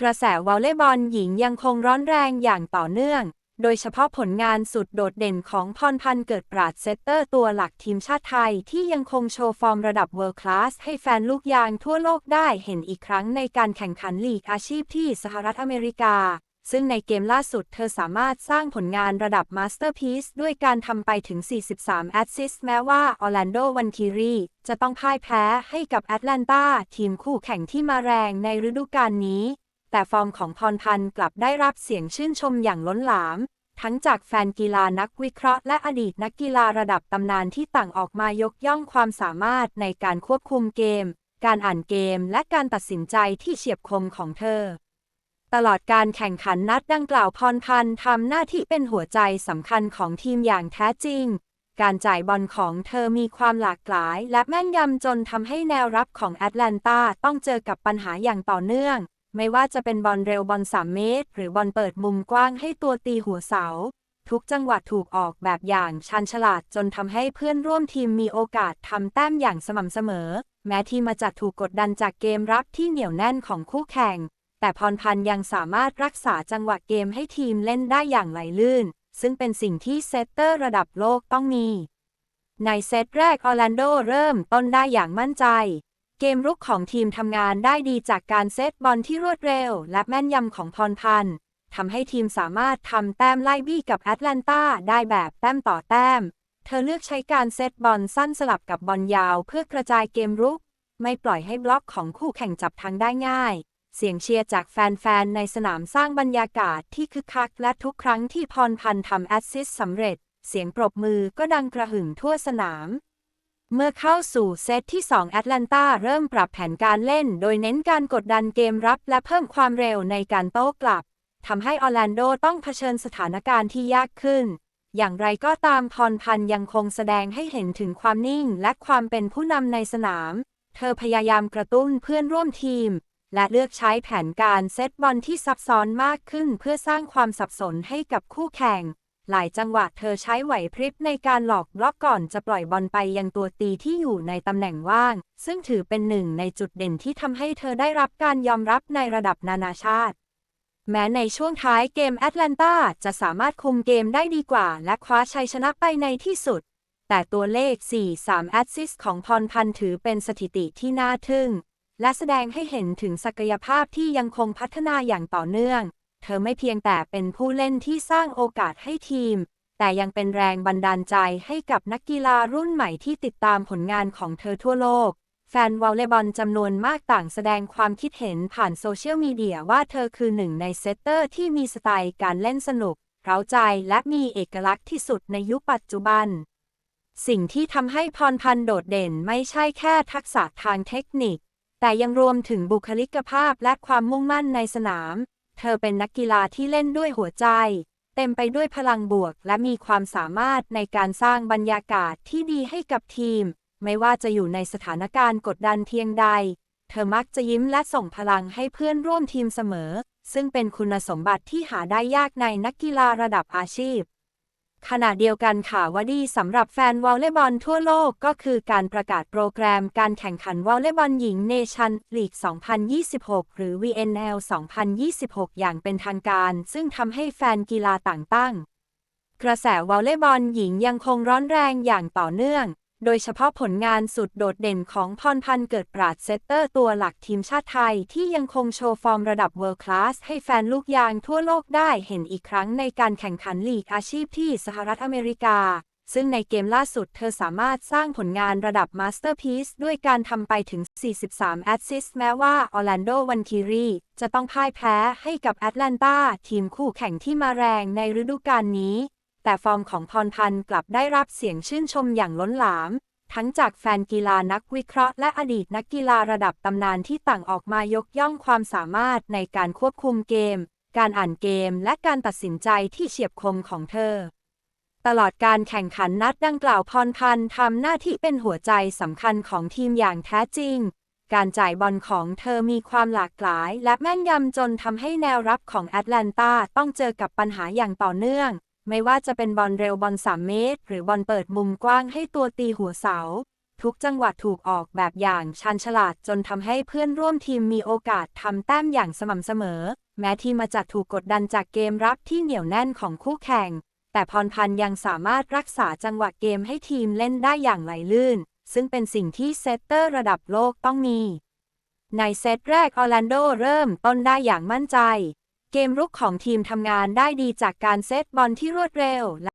กระแสวอลเลย์บอลหญิงยังคงร้อนแรงอย่างต่อเนื่อง โดยเฉพาะผลงานสุดโดดเด่นของพรพันธ์เกิดปราดเซตเตอร์ตัวหลักทีมชาติไทย ที่ยังคงโชว์ฟอร์มระดับเวิลด์คลาสให้แฟนลูกยางทั่วโลกได้เห็นอีกครั้งในการแข่งขันลีกอาชีพที่สหรัฐอเมริกา ซึ่งในเกมล่าสุดเธอสามารถสร้างผลงานระดับมาสเตอร์พีซด้วยการทำไปถึง 43 แอสซิสต์แม้ว่าออร์แลนโดวันคิรีจะต้องพ่ายแพ้ให้กับแอตแลนตาทีมคู่แข่งที่มาแรงในฤดูกาลนี้ แต่ฟอร์มของพรพันธ์กลับได้รับเสียงชื่นชมอย่างล้นหลาม ทั้งจากแฟนกีฬานักวิเคราะห์และอดีตนักกีฬาระดับตำนานที่ต่างออกมายกย่องความสามารถในการควบคุมเกม การอ่านเกมและการตัดสินใจที่เฉียบคมของเธอ ตลอดการแข่งขันนัดดังกล่าวพรพันธ์ทำหน้าที่เป็นหัวใจสำคัญของทีมอย่างแท้จริงการจ่ายบอลของเธอมีความหลากหลาย และแม่นยำจนทำให้แนวรับของแอตแลนตาต้องเจอกับปัญหาอย่างต่อเนื่อง ไม่ว่าจะเป็นบอลเร็วบอล3 เมตร หรือบอลเปิดมุมกว้างให้ตัวตีหัวเสา ทุกจังหวะถูกออกแบบอย่างชันฉลาดจนทำให้เพื่อนร่วมทีมมีโอกาสทำแต้มอย่างสม่ำเสมอ แม้ทีมมาจัดถูกกดดันจากเกมรับที่เหนียวแน่นของคู่แข่ง แต่พรพันธ์ยังสามารถรักษาจังหวะเกมให้ทีมเล่นได้อย่างไหลลื่น ซึ่งเป็นสิ่งที่เซตเตอร์ระดับโลกต้องมีในเซตแรกออร์แลนโดเริ่มต้นได้อย่างมั่นใจ เกมรุกของทีมทำงานได้ดีจากการเซตบอลที่รวดเร็ว และแม่นยำของพรพันธ์ทำให้ทีมสามารถทำแต้มไล่บี้กับแอตแลนตาได้แบบแต้มต่อแต้ม เธอเลือกใช้การเซตบอลสั้นสลับกับบอลยาวเพื่อกระจายเกมรุก ไม่ปล่อยให้บล็อกของคู่แข่งจับทางได้ง่าย เสียงเชียร์จากแฟนๆ ในสนามสร้างบรรยากาศที่คึกคัก และทุกครั้งที่พรพันธ์ทำแอสซิสต์สำเร็จ เสียงปรบมือก็ดังกระหึ่มทั่วสนาม เมื่อเข้าสู่เซตที่ 2 แอตแลนตาเริ่มปรับแผนการเล่น โดยเน้นการกดดันเกมรับและเพิ่มความเร็วในการโต้กลับทำให้ออร์แลนโดต้องเผชิญสถานการณ์ที่ยากขึ้น อย่างไรก็ตามพรพันธ์ยังคงแสดงให้เห็นถึงความนิ่งและความเป็นผู้นำในสนาม เธอพยายามกระตุ้นเพื่อนร่วมทีม และเลือกใช้แผนการเซตบอลที่ซับซ้อนมากขึ้น เพื่อสร้างความสับสนให้กับคู่แข่ง หลายจังหวะเธอใช้ไหวพริบในการหลอกบล็อกก่อนจะปล่อยบอลไปยังตัวตีที่อยู่ในตำแหน่งว่าง ซึ่งถือเป็นหนึ่งในจุดเด่นที่ทำให้เธอได้รับการยอมรับในระดับนานาชาติ แม้ในช่วงท้ายเกมแอตแลนตาจะสามารถคุมเกมได้ดีกว่า และคว้าชัยชนะไปในที่สุด แต่ตัวเลข 4-3 แอสซิสของพรพันธ์ถือเป็นสถิติที่น่าทึ่ง และแสดงให้เห็นถึงศักยภาพที่ยังคงพัฒนาอย่างต่อเนื่อง เธอไม่เพียงแต่เป็นผู้เล่นที่สร้างโอกาสให้ทีม แต่ยังเป็นแรงบันดาลใจให้กับนักกีฬารุ่นใหม่ที่ติดตามผลงานของเธอทั่วโลก แฟนวอลเลย์บอลจำนวนมากต่างแสดงความคิดเห็นผ่านโซเชียลมีเดียว่าเธอคือหนึ่งในเซตเตอร์ที่มีสไตล์การเล่นสนุกเร้าใจและมีเอกลักษณ์ที่สุดในยุคปัจจุบัน สิ่งที่ทำให้พรพันธ์โดดเด่นไม่ใช่แค่ทักษะทางเทคนิค แต่ยังรวมถึงบุคลิกภาพและความมุ่งมั่นในสนาม เธอเป็นนักกีฬาที่เล่นด้วยหัวใจ เต็มไปด้วยพลังบวก และมีความสามารถในการสร้างบรรยากาศที่ดีให้กับทีม ไม่ว่าจะอยู่ในสถานการณ์กดดันเพียงใด เธอมักจะยิ้มและส่งพลังให้เพื่อนร่วมทีมเสมอ ซึ่งเป็นคุณสมบัติที่หาได้ยากในนักกีฬาระดับอาชีพ ขณะเดียวกันค่ะวว่าดีสำหรับแฟนวอลเลย์บอลทั่วโลกก็คือการประกาศโปรแกรมการแข่งขันวอลเลย์บอลหญิงเนชั่นลีก 2026 หรือ VNL 2026 อย่างเป็นทางการ ซึ่งทำให้แฟนกีฬาต่างตั้ง กระแสวอลเลย์บอลหญิงยังคงร้อนแรงอย่างต่อเนื่อง โดยเฉพาะผลงานสุดโดดเด่นของพรพันธ์เกิดปราดเซตเตอร์ตัวหลักทีมชาติไทย ที่ยังคงโชว์ฟอร์มระดับเวิลด์คลาสให้แฟนลูกยางทั่วโลกได้เห็นอีกครั้งในการแข่งขันลีกอาชีพที่สหรัฐอเมริกา ซึ่งในเกมล่าสุดเธอสามารถสร้างผลงานระดับมาสเตอร์พีซด้วยการทำไปถึง 43 แอสซิสต์แม้ว่าออร์แลนโดวันคิรีจะต้องพ่ายแพ้ให้กับแอตแลนตาทีมคู่แข่งที่มาแรงในฤดูกาลนี้ แต่ฟอร์มของพรพันธ์กลับได้รับเสียงชื่นชมอย่างล้นหลาม ทั้งจากแฟนกีฬานักวิเคราะห์และอดีตนักกีฬาระดับตำนานที่ต่างออกมายกย่องความสามารถในการควบคุมเกม การอ่านเกมและการตัดสินใจที่เฉียบคมของเธอ ตลอดการแข่งขันนัดดังกล่าวพรพันธ์ทำหน้าที่เป็นหัวใจสำคัญของทีมอย่างแท้จริงการจ่ายบอลของเธอมีความหลากหลาย และแม่นยำจนทำให้แนวรับของแอตแลนตาต้องเจอกับปัญหาอย่างต่อเนื่อง ไม่ว่าจะเป็นบอลเร็วบอล3 เมตร หรือบอลเปิดมุมกว้างให้ตัวตีหัวเสา ทุกจังหวะถูกออกแบบอย่างชันฉลาดจนทำให้เพื่อนร่วมทีมมีโอกาสทำแต้มอย่างสม่ำเสมอ แม้ทีมมาจากถูกกดดันจากเกมรับที่เหนียวแน่นของคู่แข่ง แต่พรพันธ์ยังสามารถรักษาจังหวะเกมให้ทีมเล่นได้อย่างไหลลื่น ซึ่งเป็นสิ่งที่เซตเตอร์ระดับโลกต้องมีในเซตแรกออร์แลนโดเริ่มต้นได้อย่างมั่นใจ เกมรุกของทีมทำงานได้ดีจากการเซตบอลที่รวดเร็ว